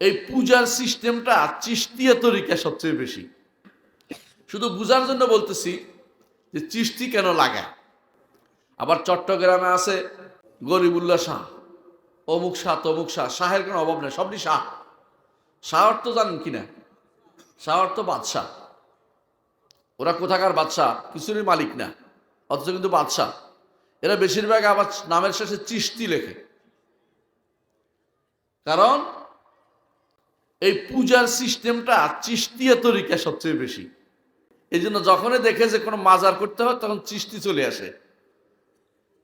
এই পূজার সিস্টেমটা চিস্তিয়া তরিকা সবচেয়ে বেশি। শুধু বুঝার জন্য বলতেছি যে চিস্তি কেন লাগায়। আবার চট্টগ্রামে আছে গরিবুল্লাহ শাহ। অমুক শাহ, তমুক শাহ, শাহের কোনো অভাব নেই সবটি শাহ। শাহ অর্থ জানেন কিনা শাহ অর্থ বাদশাহ। ওরা কোথাকার বাদশাহ? কিছুরই মালিক না, অথচ কিন্তু বাদশাহ। এরা বেশিরভাগ আবার নামের শেষে চিস্তি লেখে। কারণ এই পূজার সিস্টেমটা চিস্তিয়া তরিকা সবচেয়ে বেশি। এই জন্য যখনই দেখে যে কোনো মাজার করতে হয়, তখন চিস্তি চলে আসে।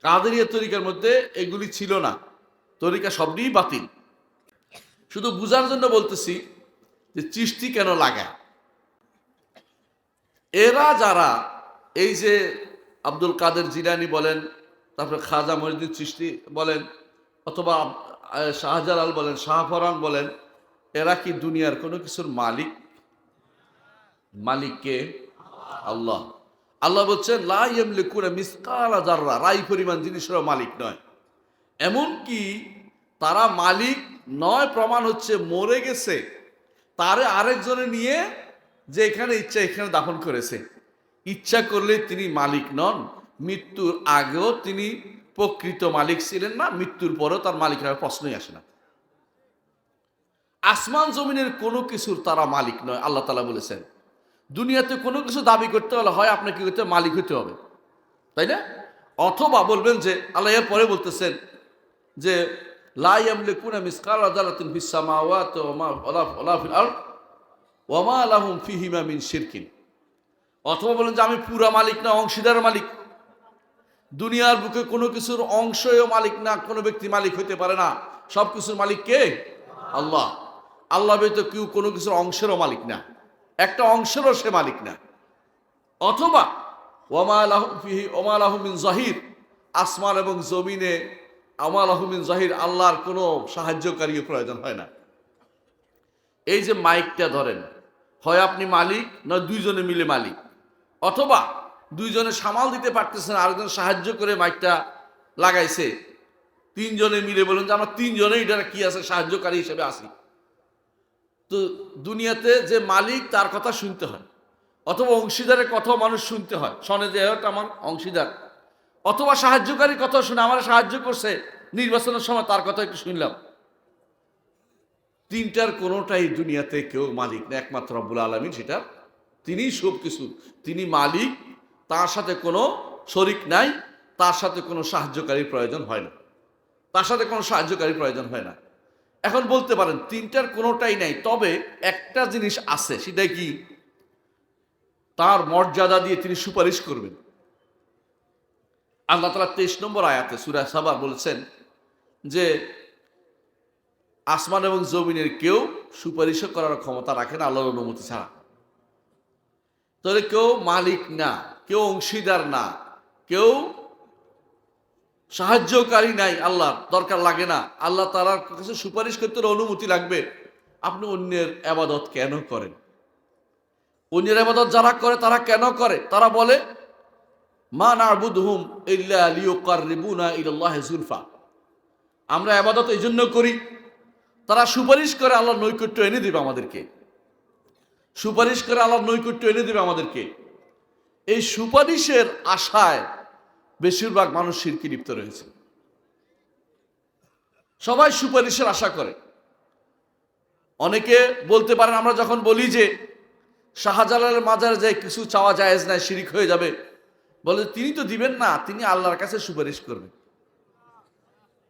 কাদেরিয়া তরিকার মধ্যে এগুলি ছিল না। তরিকা সবই বাতিল। শুধু বুঝার জন্য বলতেছি যে চিস্তি কেন লাগায়? এরা যারা এই যে আব্দুল কাদের জিলানি বলেন, তারপরে খাজা মহিউদ্দিন চিস্তি বলেন, অথবা শাহজালাল বলেন শাহফরান বলেন এরা কি দুনিয়ার কোনো কিছুর মালিক? মালিককে আল্লাহ। আল্লাহ বলছেন জাররা রাই পরিমাণ জিনিসের মালিক নয়। এমনকি তারা মালিক নয়, প্রমাণ হচ্ছে মরে গেছে। তারে আরেকজনে নিয়ে যে এখানে ইচ্ছা, এখানে দাফন করেছে। ইচ্ছা করলে তিনি মালিক নন। মৃত্যুর আগেও তিনি প্রকৃত মালিক ছিলেন না, মৃত্যুর পরেও তার মালিক হওয়ার প্রশ্নই আসে না। আসমান জমিনের কোনো কিছুর তারা মালিক নয়, আল্লাহ তালা বলেছেন। দুনিয়াতে কোনো কিছু দাবি করতে হলে হয় আপনাকে করতে? মালিক হতে হবে। তাই না? অথবা বলবেন যে, আল্লাহ এর পরে বলতেছেন যে ওমা অথবা বলেন যে, আমি পুরা মালিক না, অংশীদার মালিক। দুনিয়ার বুকে কোনো কিছুর অংশও মালিক না, কোনো ব্যক্তি মালিক হতে পারে না। সব কিছুর মালিক কে? আল্লাহ। আল্লাহ ব্যতীত কেউ কোনো কিছুর অংশেরও মালিক না। একটা অংশেরও সে মালিক না। অথবা ওমা আলাহু ফিহি, ওমা জাহির, আসমান এবং জমিনে আমা আলাহমিন জাহির আল্লাহর কোনো সাহায্যকারী প্রয়োজন হয় না। এই যে মাইকটা ধরেন, হয় আপনি মালিক নয় দুইজনে মিলে মালিক? অথবা, দুইজনে সামাল দিতে পারতেছেন, আরেকজন সাহায্য করে মাইকটা লাগাইছে, তিনজনে মিলে বলুন যে আমরা তিনজনে এটা কি আছে, সাহায্যকারী হিসেবে আসি তো দুনিয়াতে যে মালিক, তার কথা শুনতে হয়। অথবা অংশীদারের কথাও মানুষ শুনতে হয়। শোনে যে আমার অংশীদার। অথবা সাহায্যকারী কথা শুনে, আমার সাহায্য করছে। নির্বাচনের সময় তার কথা একটু শুনলাম। তিনটার কোনোটাই দুনিয়াতে কেউ মালিক না। একমাত্র রব্বুল আলমিন সেটা তিনি সব কিছু তিনি মালিক, তার সাথে কোনো শরিক নাই, তার সাথে কোনো সাহায্যকারী প্রয়োজন হয় না। তার সাথে কোনো সাহায্যকারী প্রয়োজন হয় না। এখন বলতে পারেন, তিনটার কোনোটাই নাই, তবে একটা জিনিস আছে, সেটা কি? তার মর্যাদা দিয়ে তিনি সুপারিশ করবেন। আল্লাহ তালা তেইশ নম্বর আয়াতে সুরা সাবা বলেছেন যে, আসমান এবং জমিনের কেউ সুপারিশ করার ক্ষমতা রাখেন আল্লাহর অনুমতি ছাড়া। তাহলে কেউ মালিক না, কেউ অংশীদার না, কেউ সাহায্যকারী নাই আল্লাহর, দরকার লাগে না। আল্লাহ তালার কাছে সুপারিশ করতে অনুমতি লাগবে। আপনি অন্যের আবাদত কেন করেন? অন্যের আবাদত যারা করে, তারা কেন করে? তারা বলে, মা নাবুদহুম ইল্লা লিয়ুকাররিবুনা ইলাল্লাহি যুলফা আমরা আবাদত এই জন্য করি, তারা সুপারিশ করে আল্লাহর নৈকট্য এনে দেবে আমাদেরকে। সুপারিশ করে আল্লাহর নৈকট্য এনে দেবে আমাদেরকে। এই সুপারিশের আশায় বেশিরভাগ মানুষ শিরকি লিপ্ত রয়েছে। সবাই সুপারিশের আশা করে। অনেকে বলতে পারেন, আমরা যখন বলি যে শাহজালালের মাজারে যায় কিছু চাওয়া জায়েজ নাই, শিরিক হয়ে যাবে, বলে তিনি তো দিবেন না, তিনি আল্লাহর কাছে সুপারিশ করবেন।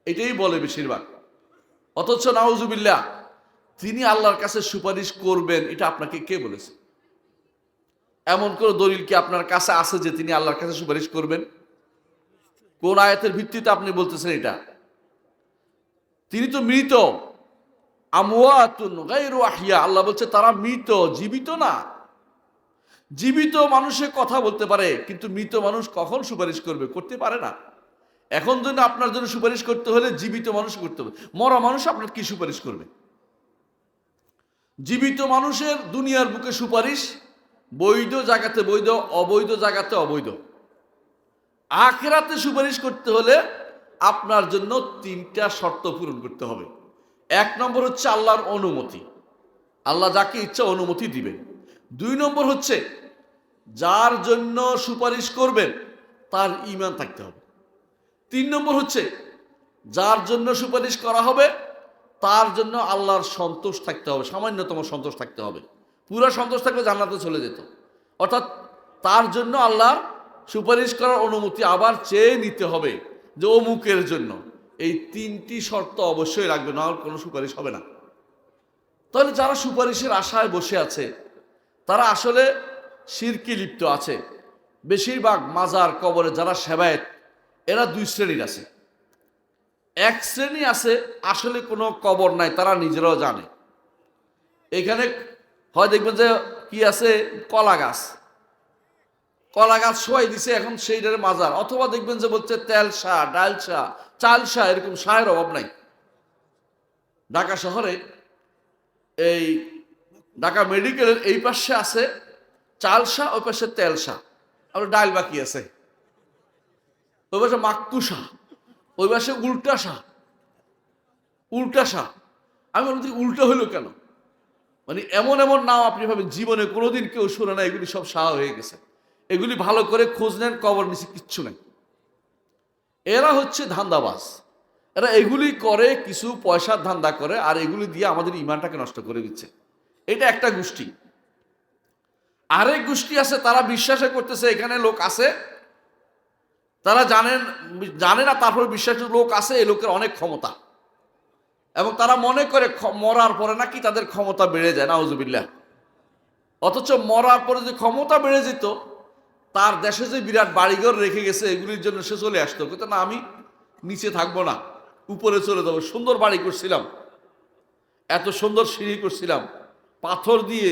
এটাই বলে বেশিরভাগ। অথচ নাউজুবিল্লাহ তিনি আল্লাহর কাছে সুপারিশ করবেন, এটা আপনাকে কে বলেছে? এমন কোন দলিল কি আপনার কাছে আছে যে তিনি আল্লাহর কাছে সুপারিশ করবেন? কোন আয়াতের ভিত্তিতে আপনি বলতেছেন এটা? তিনি তো মৃত। আমওয়াতুন আল্লাহ বলছে, তারা মৃত, জীবিত না। জীবিত মানুষে কথা বলতে পারে, কিন্তু মৃত মানুষ কখন সুপারিশ করবে? করতে পারে না। এখন জন্য আপনার জন্য সুপারিশ করতে হলে জীবিত মানুষ করতে হবে। মরা মানুষ আপনার কি সুপারিশ করবে? জীবিত মানুষের দুনিয়ার বুকে সুপারিশ বৈধ জায়গাতে বৈধ, অবৈধ জায়গাতে অবৈধ। আখেরাতে সুপারিশ করতে হলে আপনার জন্য তিনটা শর্ত পূরণ করতে হবে। এক নম্বর হচ্ছে আল্লাহর অনুমতি। আল্লাহ যাকে ইচ্ছা অনুমতি দিবেন। দুই নম্বর হচ্ছে যার জন্য সুপারিশ করবেন, তার ইমান থাকতে হবে। তিন নম্বর হচ্ছে যার জন্য সুপারিশ করা হবে, তার জন্য আল্লাহর সন্তোষ থাকতে হবে, সামান্যতম সন্তোষ থাকতে হবে। পুরো সন্তোষ থাকলে জান্নাতে চলে যেত। অর্থাৎ তার জন্য আল্লাহর সুপারিশ করার অনুমতি আবার চেয়ে নিতে হবে যে অমুকের জন্য। এই তিনটি শর্ত অবশ্যই রাখবে না হলে কোনো সুপারিশ হবে না। তাহলে যারা সুপারিশের আশায় বসে আছে, তারা আসলে সিরকি লিপ্ত আছে। বেশিরভাগ মাজার কবরে যারা সেবায়েত, এরা দুই শ্রেণির আছে। এক শ্রেণি আছে, আসলে কোনো কবর নাই, তারা নিজেরাও জানে। এখানে হয় দেখবেন যে কি আছে? কলা গাছ। কলা গাছ শোয়াই দিছে, এখন সেইটার মাজার। অথবা দেখবেন যে বলছে তেল শাহ ডাল শাহ চাল শাহ এরকম শাহের অভাব নাই। ঢাকা শহরে এই ঢাকা মেডিকেলের এই পাশে আছে চাল শাহ ওই পাশে তেল শাহ আর ডাল বাকি আছে। ওই পাশে মাক্কু শাহ ওই পাশে উল্টা শাহ উল্টা শাহ আমি বলছি উল্টা হইল কেন? মানে এমন এমন নাম আপনি ভাবেন জীবনে কোনোদিন কেউ শুনে না, এগুলি সব শাহ হয়ে গেছে। এগুলি ভালো করে খোঁজ নেন, কবর নিচে কিচ্ছু নেই। এরা হচ্ছে ধান্দাবাজ। এরা এগুলি করে, কিছু পয়সার ধান্দা করে, আর এগুলি দিয়ে আমাদের ইমানটাকে নষ্ট করে দিচ্ছে। এটা একটা গোষ্ঠী। আরেক গোষ্ঠী আছে, তারা বিশ্বাসে করতেছে, এখানে লোক আছে। তারা জানেন, জানে না, তারপর বিশ্বাসের লোক আছে এই লোকের অনেক ক্ষমতা। এবং তারা মনে করে মরার পরে নাকি তাদের ক্ষমতা বেড়ে যায় না নাউজুবিল্লাহ। অথচ মরার পরে যদি ক্ষমতা বেড়ে যেত তার দেশে যে বিরাট বাড়িঘর রেখে গেছে, এগুলির জন্য সে চলে আসতো। কিন্তু না, আমি নিচে থাকব না, উপরে চলে যাব। সুন্দর বাড়ি করছিলাম। এত সুন্দর সিঁড়ি করছিলাম। পাথর দিয়ে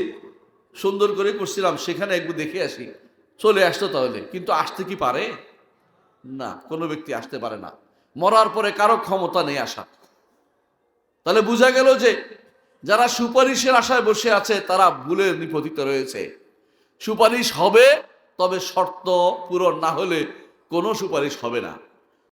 সুন্দর করে করছিলাম। সেখানে একটু দেখে আসি, চলে আসতো তাহলে। কিন্তু আসতে কি পারে? না, কোনো ব্যক্তি আসতে পারে না। মরার পরে কারও ক্ষমতা নেই আসা তাহলে বোঝা গেল যে যারা সুপারিশের আশায় বসে আছে, তারা ভুলে নিপতিত রয়েছে। সুপারিশ হবে তবে শর্ত পূরণ না হলে কোনো সুপারিশ হবে না।